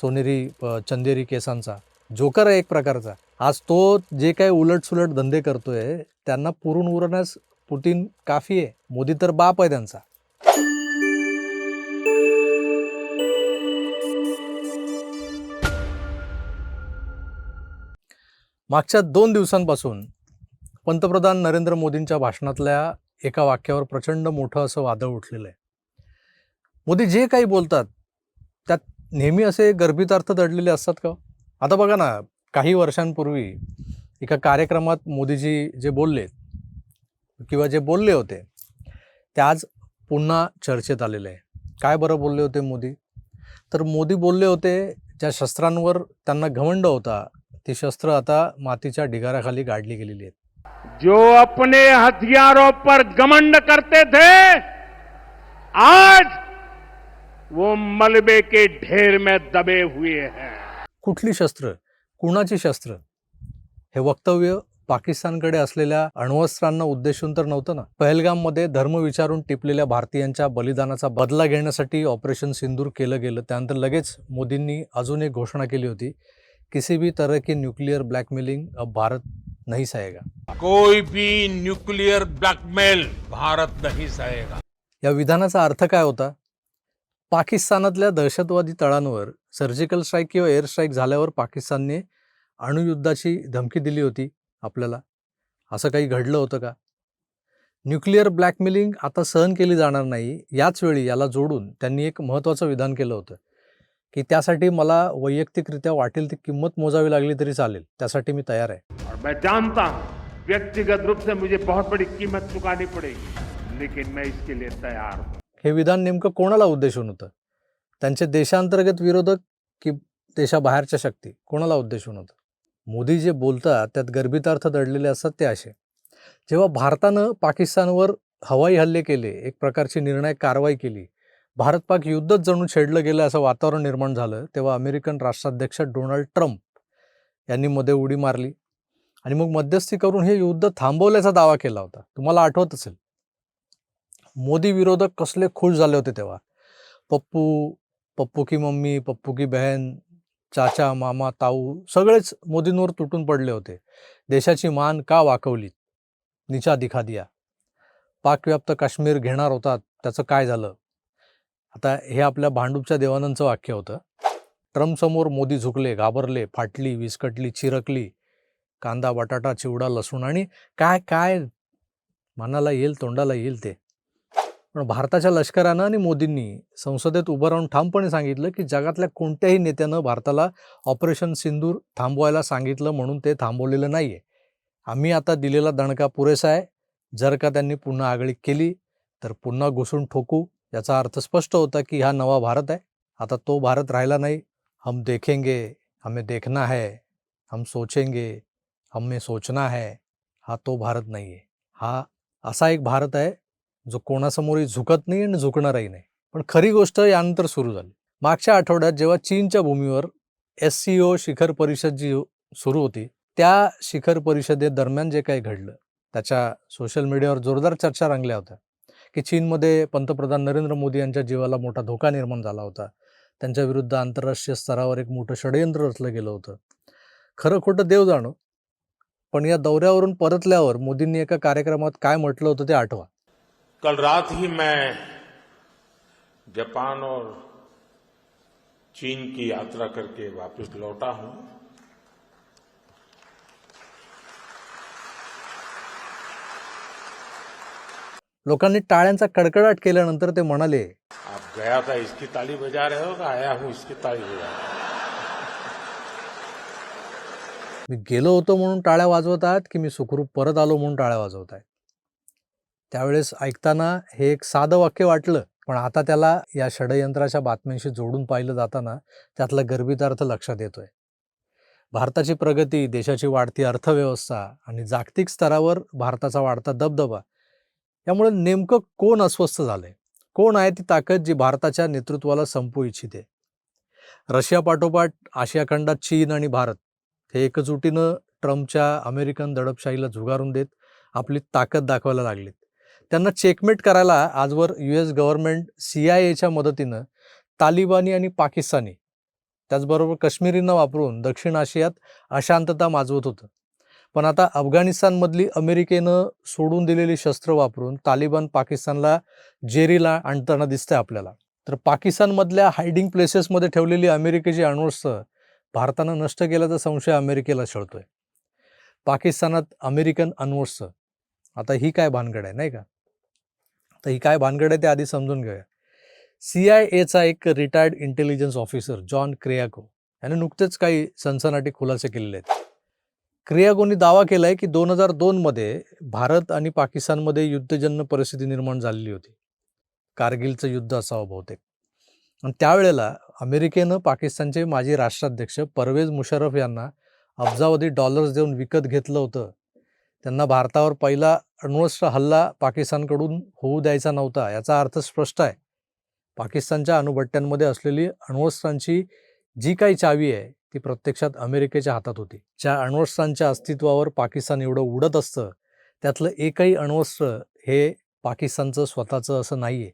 सोनेरी चंदेरी केसांचा. जोकर आहे एक प्रकारचा. आज तो जे काही उलटसुलट धंदे करतोय त्यांना पुरून उरण्यास पुतीन काफी आहे. मोदी तर बाप आहे त्यांचा. मागच्या दोन दिवसांपासून पंतप्रधान नरेंद्र मोदींच्या भाषणातल्या एका वाक्यावर प्रचंड मोठं असं वादळ उठलेलं आहे. मोदी जे काही बोलतात त्यात नेहमी असे गर्भितार्थ दडलेले असतात का? आता बघा ना काही वर्षांपूर्वी एका कार्यक्रमात मोदीजी जे बोलले किंवा जे बोलले होते ते आज पुन्हा चर्चेत आलेले आहे. काय बरं बोलले होते मोदी? तर मोदी बोलले होते ज्या शस्त्रांवर त्यांना घमंड होता ती शस्त्र आता मातीच्या ढिगाऱ्याखाली गाडली गेलेली आहेत. जो अपने हथियारों पर घमंड करते थे आज वो मलबे के ढेर में दबे हुए हैं। कुठली शस्त्र? कुणाची शस्त्र? हे वक्तव्य पाकिस्तानकडे असलेल्या अण्वस्त्रांना उद्देशून तर नव्हतं ना? पहलगाममध्ये धर्म विचारून टिपलेल्या भारतीयांच्या बलिदानाचा बदला घेण्यासाठी ऑपरेशन सिंदूर केलं गेलं. त्यानंतर लगेच मोदींनी अजून एक घोषणा केली होती किसी भी तरह की न्यूक्लियर ब्लॅकमेलिंग अब भारत नहीं सहेगा. कोई भी न्यूक्लियर ब्लैकमेल भारत नहीं सहेगा। या विधानाचा अर्थ काय होता? पाकिस्तानातल्या दहशतवादी तळांवर सर्जिकल स्ट्राईक किंवा एअर स्ट्राईक झाल्यावर पाकिस्तानने अणुयुद्धाची धमकी दिली होती आपल्याला. असं काही घडलं होतं का? न्यूक्लिअर ब्लॅकमेलिंग आता सहन केली जाणार नाही. याच वेळी याला जोडून त्यांनी एक महत्त्वाचं विधान केलं होतं. की त्यासाठी मला वैयक्तिकरित्या वाटेल ती किंमत मोजावी लागली तरी चालेल. त्यासाठी मी तयार आहे. मैं जानता व्यक्तिगत रूप से मुझे बहुत बड़ी कीमत चुकानी पड़ेगी लेकिन मैं इसके लिए तयार हूं। हे विधान नेमकं कोणाला उद्देशून होतं? त्यांचे देशांतर्गत विरोधक की देशाबाहेरच्या शक्ती? कोणाला उद्देशून होतं? मोदी जे बोलतात त्यात गर्भितार्थ दडलेले असतात ते असे. जेव्हा भारतानं पाकिस्तानवर हवाई हल्ले केले एक प्रकारची निर्णायक कारवाई केली भारत पाक युद्धच जणू छेडलं गेलं असं वातावरण निर्माण झालं तेव्हा अमेरिकन राष्ट्राध्यक्ष डोनाल्ड ट्रम्प यांनी मध्ये उडी मारली. आणि मग मध्यस्थी करून हे युद्ध थांबवल्याचा दावा केला होता. तुम्हाला आठवत असेल. मोदी विरोधक कसले खुश झाले होते तेव्हा? पप्पू पप्पू की मम्मी पप्पू की बहन चाचा मामा ताऊ सगळेच मोदींवर तुटून पडले होते. देशाची मान का वाकवली निचा दिखा दिया. पाकव्याप्त काश्मीर घेणार होतात त्याचं काय झालं? आता हे आपल्या भांडूपच्या देवानंदचं वाक्य होतं. ट्रम्पसमोर मोदी झुकले घाबरले फाटली विस्कटली चिरकली. कांदा बटाटा चिवडा लसूण आणि काय काय? मनाला येईल तोंडाला येईल ते. पण भारताच्या लष्करानं आणि मोदींनी संसदेत उभं राहून ठामपणे सांगितलं की जगातल्या कोणत्याही नेत्यानं भारताला ऑपरेशन सिंदूर थांबवायला सांगितलं म्हणून ते थांबवलेलं नाही आहे आम्ही आता दिलेला दणका पुरेसा आहे. जर का त्यांनी पुन्हा आगळीक केली तर पुन्हा घुसून ठोकू. याचा अर्थ स्पष्ट होता की हा नवा भारत आहे. आता तो भारत राहिला नाही. हम देखेंगे हमें देखना है. हम सोचेंगे हमें सोचना है. हा तो भारत नाही आहे हा असा एक भारत आहे. जो कोणासमोरही झुकत नाही आणि झुकणारही नाही. पण खरी गोष्ट यानंतर सुरू झाली. मागच्या आठवड्यात जेव्हा चीनच्या भूमीवर एस सी ओ शिखर परिषद जी सुरू होती त्या शिखर परिषदेदरम्यान जे काही घडलं त्याच्या सोशल मीडियावर जोरदार चर्चा रंगल्या होत्या. की चीनमध्ये पंतप्रधान नरेंद्र मोदी यांच्या जीवाला मोठा धोका निर्माण झाला होता. त्यांच्या विरुद्ध आंतरराष्ट्रीय स्तरावर एक मोठं षडयंत्र रचलं गेलं होतं. खरं खोटं देव जाणो पण या दौऱ्यावरून परतल्यावर मोदींनी एका कार्यक्रमात काय म्हटलं होतं ते आठवा. कल रात ही मैं जापान और चीन की यात्रा करके वापस लौटा हूं। लोकांनी टाळ्यांचा कडकडाट केल्यानंतर ते म्हणाले आप गया था इसकी ताली बजा रहे हो का? आया हूं इसकी ताली बजा हो. मी गेलो होतो म्हणून टाळ्या वाजवत आहात की मी सुखरूप परत आलो म्हणून टाळ्या वाजवत आहे त्यावेळेस ऐकताना हे एक साधं वाक्य वाटलं. पण आता त्याला या षडयंत्राच्या बातम्यांशी जोडून पाहिलं जाताना त्यातला गर्भितार्थ लक्षात येतोय. भारताची प्रगती देशाची वाढती अर्थव्यवस्था आणि जागतिक स्तरावर भारताचा वाढता दबदबा यामुळे नेमकं कोण अस्वस्थ झालंय? कोण आहे ती ताकद जी भारताच्या नेतृत्वाला संपू इच्छिते? रशिया पाठोपाठ आशिया खंडात चीन आणि भारत हे एकजुटीनं ट्रम्पच्या अमेरिकन दडपशाहीला झुगारून देत आपली ताकद दाखवायला लागलीत. त्यांना चेकमेट करायला आजवर U S government C I एच्या मदतीनं तालिबानी आणि पाकिस्तानी त्याचबरोबर काश्मीरींना वापरून दक्षिण आशियात अशांतता माजवत होतं. पण आता अफगाणिस्तानमधली अमेरिकेनं सोडून दिलेली शस्त्र वापरून तालिबान पाकिस्तानला जेरीला आणताना दिसतंय आपल्याला. तर पाकिस्तानमधल्या हायडिंग प्लेसेसमध्ये ठेवलेली अमेरिकेची अण्वस्त्र भारतानं नष्ट केल्याचा संशय अमेरिकेला छळतोय. पाकिस्तानात अमेरिकन अण्वस्त्र आता ही काय भानगड आहे नाही का? तर ही काय भानगड आहे ते आधी समजून घेऊया. सी आय एचा एक रिटायर्ड इंटेलिजन्स ऑफिसर जॉन क्रियाको याने नुकतेच काही सनसनाटी खुलासे केलेले आहेत. क्रियागोनी दावा केलाय की दोन हजार दोनमध्ये भारत आणि पाकिस्तानमध्ये युद्धजन्य परिस्थिती निर्माण झालेली होती. कारगिलचं युद्ध असावं बहुतेक. आणि त्यावेळेला अमेरिकेनं पाकिस्तानचे माजी राष्ट्राध्यक्ष परवेज मुशर्रफ यांना अब्जावधी डॉलर्स देऊन विकत घेतलं होतं. त्यांना भारतावर पहिला अण्वस्त्र हल्ला पाकिस्तानकडून होऊ द्यायचा नव्हता याचा अर्थ स्पष्ट आहे. पाकिस्तानच्या अणुभट्ट्यांमध्ये असलेली अण्वस्त्रांची जी काही चावी आहे ती प्रत्यक्षात अमेरिकेच्या हातात होती. ज्या अण्वस्त्रांच्या अस्तित्वावर पाकिस्तान एवढं उडत असतं त्यातलं एकही अण्वस्त्र हे पाकिस्तानचं स्वतःचं असं नाही आहे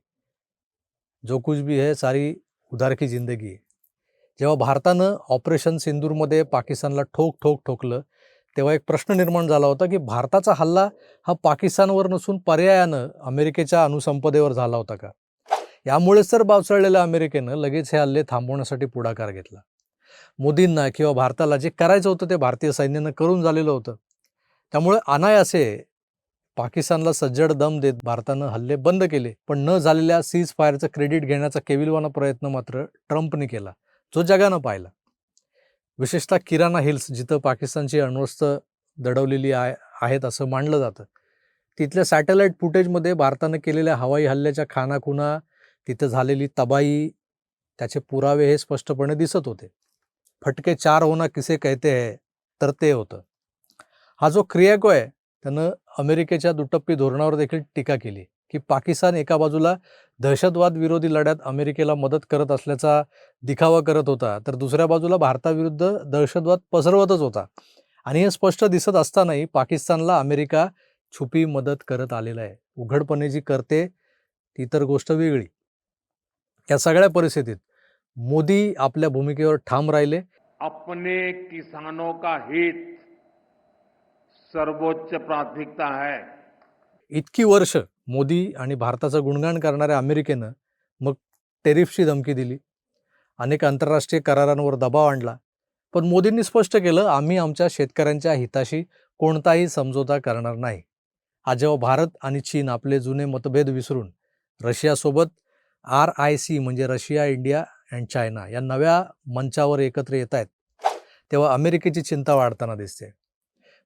जो कुछ भी है सारी उदारकी जिंदगी आहे. जेव्हा भारतानं ऑपरेशन सिंदूरमध्ये पाकिस्तानला ठोक ठोक ठोकलं तेव्हा एक प्रश्न निर्माण झाला होता की भारताचा हल्ला हा पाकिस्तानवर नसून पर्यायानं अमेरिकेच्या अणुसंपदेवर झाला होता का? यामुळेच तर बावचळलेल्या अमेरिकेनं लगेच हे हल्ले थांबवण्यासाठी पुढाकार घेतला. मोदींना किंवा भारताला जे करायचं होतं ते भारतीय सैन्यानं करून झालेलं होतं. त्यामुळे अनायासे पाकिस्तानला सज्जड दम देत भारतानं हल्ले बंद केले. पण न झालेल्या सीज फायरचं क्रेडिट घेण्याचा केविलवाना प्रयत्न मात्र ट्रम्पने केला. जो जगानं पाहिला. विशेषतः किराणा हिल्स जिथं पाकिस्तानची अण्वस्त्र दडवलेली आहे आहेत असं मानलं जातं. तिथल्या सॅटेलाईट फुटेजमध्ये भारतानं केलेल्या हवाई हल्ल्याच्या खानाखुणा तिथं झालेली तबाई त्याचे पुरावे हे स्पष्टपणे दिसत होते. फटके चार होना किसे कहते है तर ते होतं. हा जो क्रियाको आहे त्यानं अमेरिकेच्या दुटप्पी धोरणावर देखील टीका केली. की पाकिस्तान एका बाजूला दहशतवाद विरोधी लढ्यात अमेरिकेला मदत करत असल्याचा दिखावा करत होता तर दुसऱ्या बाजूला भारताविरुद्ध दहशतवाद पसरवतच होता. आणि हे स्पष्ट दिसत असतानाही पाकिस्तानला अमेरिका छुपी मदत करत आलेला आहे. उघडपणे जी करते ती तर गोष्ट वेगळी. या सगळ्या परिस्थितीत मोदी आपल्या भूमिकेवर ठाम राहिले. अपने किसानों का हित सर्वोच्च प्राथमिकता है. इतकी वर्ष मोदी आणि भारताचं गुणगान करणाऱ्या अमेरिकेनं मग टेरिफची धमकी दिली. अनेक आंतरराष्ट्रीय करारांवर दबाव आणला. पण मोदींनी स्पष्ट केलं आम्ही आमच्या शेतकऱ्यांच्या हिताशी कोणताही समझोता करणार नाही. आज जेव्हा भारत आणि चीन आपले जुने मतभेद विसरून रशियासोबत आर आय सी म्हणजे रशिया इंडिया अँड चायना या नव्या मंचावर एकत्र येत आहेत तेव्हा अमेरिकेची चिंता वाढताना दिसते.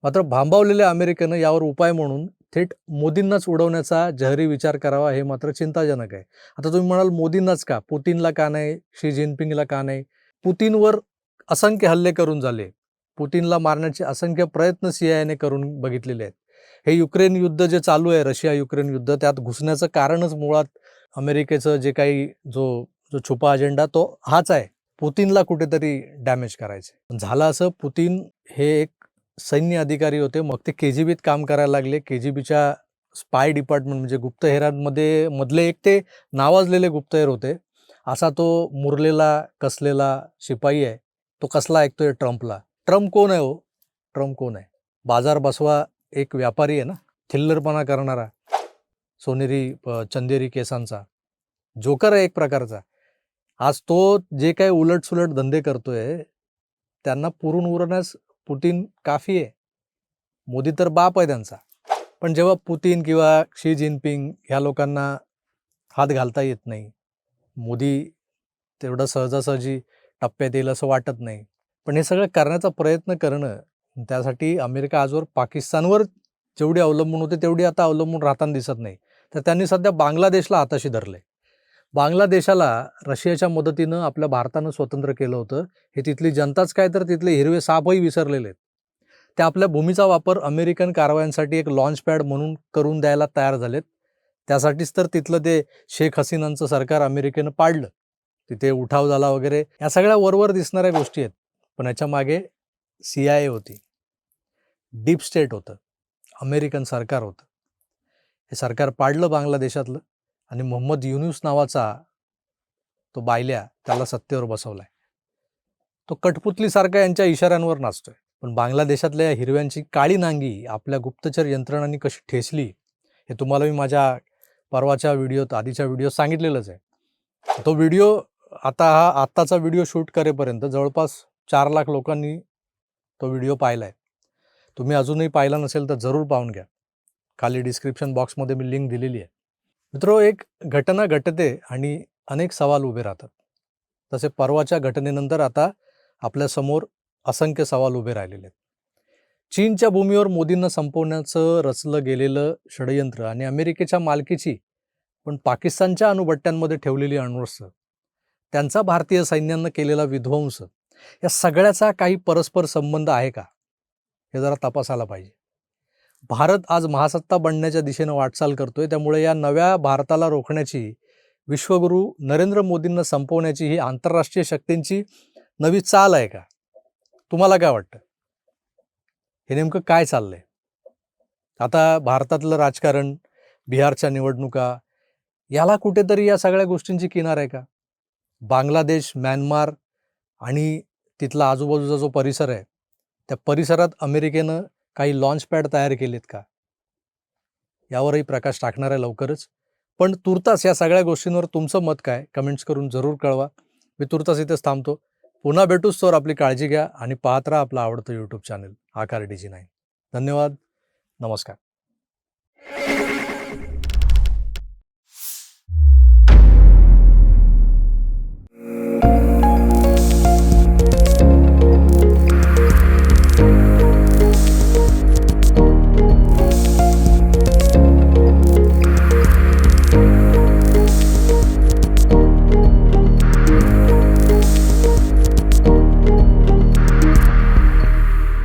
मात्र भांबावलेल्या अमेरिकेनं यावर उपाय म्हणून थेट मोदींनाच उडवण्याचा जहरी विचार करावा हे मात्र चिंताजनक आहे. आता तुम्ही म्हणाल मोदींनाच का? पुतीनला का नाही? शी जिनपिंगला का नाही? पुतीनवर असंख्य हल्ले करून झाले. पुतीनला मारण्याचे असंख्य प्रयत्न सी आयने करून बघितलेले आहेत. हे युक्रेन युद्ध जे चालू आहे रशिया युक्रेन युद्ध त्यात घुसण्याचं कारणच मुळात अमेरिकेचं जे काही जो जो छुपा अजेंडा तो हाच आहे. पुतीनला कुठेतरी डॅमेज करायचं झालं असं पुतीन हे एक सैन्य अधिकारी होते. मग ते के जी बीत काम करायला लागले. के जी बीच्या स्पाय डिपार्टमेंट म्हणजे गुप्तहेरांमध्ये मधले एक ते नावाजलेले गुप्तहेर होते. असा तो मुरलेला कसलेला शिपाई आहे तो कसला ऐकतोय ट्रम्पला. ट्रम्प कोण आहे हो? ट्रम्प कोण आहे? बाजार बसवा एक व्यापारी आहे ना? थिल्लरपणा करणारा. सोनेरी चंदेरी केसांचा. जोकर आहे एक प्रकारचा. आज तो जे काही उलटसुलट धंदे करतोय त्यांना पुरून उरण्यास पुतीन काफी आहे. मोदी तर बाप आहे त्यांचा. पण जेव्हा पुतीन किंवा शी जिनपिंग ह्या लोकांना हात घालता येत नाही मोदी तेवढं सहजासहजी टप्प्यात येईल असं वाटत नाही. पण हे सगळं करण्याचा प्रयत्न करणं त्यासाठी अमेरिका आजवर पाकिस्तानवर जेवढी अवलंबून होते तेवढी आता अवलंबून राहताना दिसत नाही. तर त्यांनी सध्या बांगलादेशला हाताशी धरले बांगलादेशाला रशियाच्या मदतीनं आपल्या भारतानं स्वतंत्र केलं होतं. हे तिथली जनताच काय तर तिथले हिरवे सापही विसरलेले आहेत. ते आपल्या भूमीचा वापर अमेरिकन कारवायांसाठी एक लॉन्च पॅड म्हणून करून द्यायला तयार झालेत. त्यासाठीच तर तिथलं ते शेख हसीनांचं सरकार अमेरिकेनं पाडलं. तिथे उठाव झाला वगैरे या सगळ्या वरवर दिसणाऱ्या गोष्टी आहेत. पण याच्या मागे सी आय ए होती. डीप स्टेट होतं. अमेरिकन सरकार होतं. हे सरकार पाडलं बांगलादेशातलं. आणि मोहम्मद युनुस नावाचा तो बायल्या त्याला सत्तेवर बसवलाय. तो कठपुतलीसारखा यांच्या इशाऱ्यांवर नाचतोय. पण बांगलादेशातल्या या हिरव्यांची काळी नांगी आपल्या गुप्तचर यंत्रणांनी कशी ठेसली हे तुम्हाला मी माझ्या परवाच्या व्हिडिओत आधीच्या व्हिडिओ सांगितलेलंच आहे. तो व्हिडिओ आता हा आत्ताचा व्हिडिओ शूट करेपर्यंत जवळपास चार लाख लोकांनी तो व्हिडिओ पाहिला आहे तुम्ही अजूनही पाहिला नसेल तर जरूर पाहून घ्या. खाली डिस्क्रिप्शन बॉक्समध्ये मी लिंक दिलेली आहे. मित्रो एक घटना घटते आणि अनेक सवाल उभे राहतात. तसे परवाच्या घटनेनंतर आता आपल्यासमोर असंख्य सवाल उभे राहिलेले आहेत. चीनच्या भूमीवर मोदींना संपवण्याचं रचलं गेलेलं षडयंत्र आणि अमेरिकेच्या मालकीची पण पाकिस्तानच्या अणुभट्ट्यांमध्ये ठेवलेली अण्वस्त्र त्यांचा भारतीय सैन्यानं केलेला विध्वंस या सगळ्याचा काही परस्पर संबंध आहे का? हे जरा तपासायला पाहिजे. भारत आज महासत्ता बनण्याच्या दिशेनं वाटचाल करतोय. त्यामुळे या नव्या भारताला रोखण्याची विश्वगुरू नरेंद्र मोदींना संपवण्याची ही आंतरराष्ट्रीय शक्तींची नवी चाल आहे का? तुम्हाला काय वाटतं? हे नेमकं काय चाललंय? आता भारतातलं राजकारण बिहारच्या निवडणुका याला कुठेतरी या सगळ्या गोष्टींची किनार आहे का? बांगलादेश म्यानमार आणि तिथला आजूबाजूचा जो परिसर आहे त्या परिसरात अमेरिकेनं काही लॉन्च पॅड तयार केलेत का? यावरही प्रकाश टाकणार आहे लवकरच. पण तुर्तास या सगळ्या गोष्टींवर तुमचं मत काय? कमेंट्स करून जरूर कळवा. मी तुर्तास इथेच थांबतो. पुन्हा भेटूच तर आपली काळजी घ्या आणि पाहत राहा आपलं आवडतं यूट्यूब चॅनल आकार डीजी नाही नाईन धन्यवाद. नमस्कार.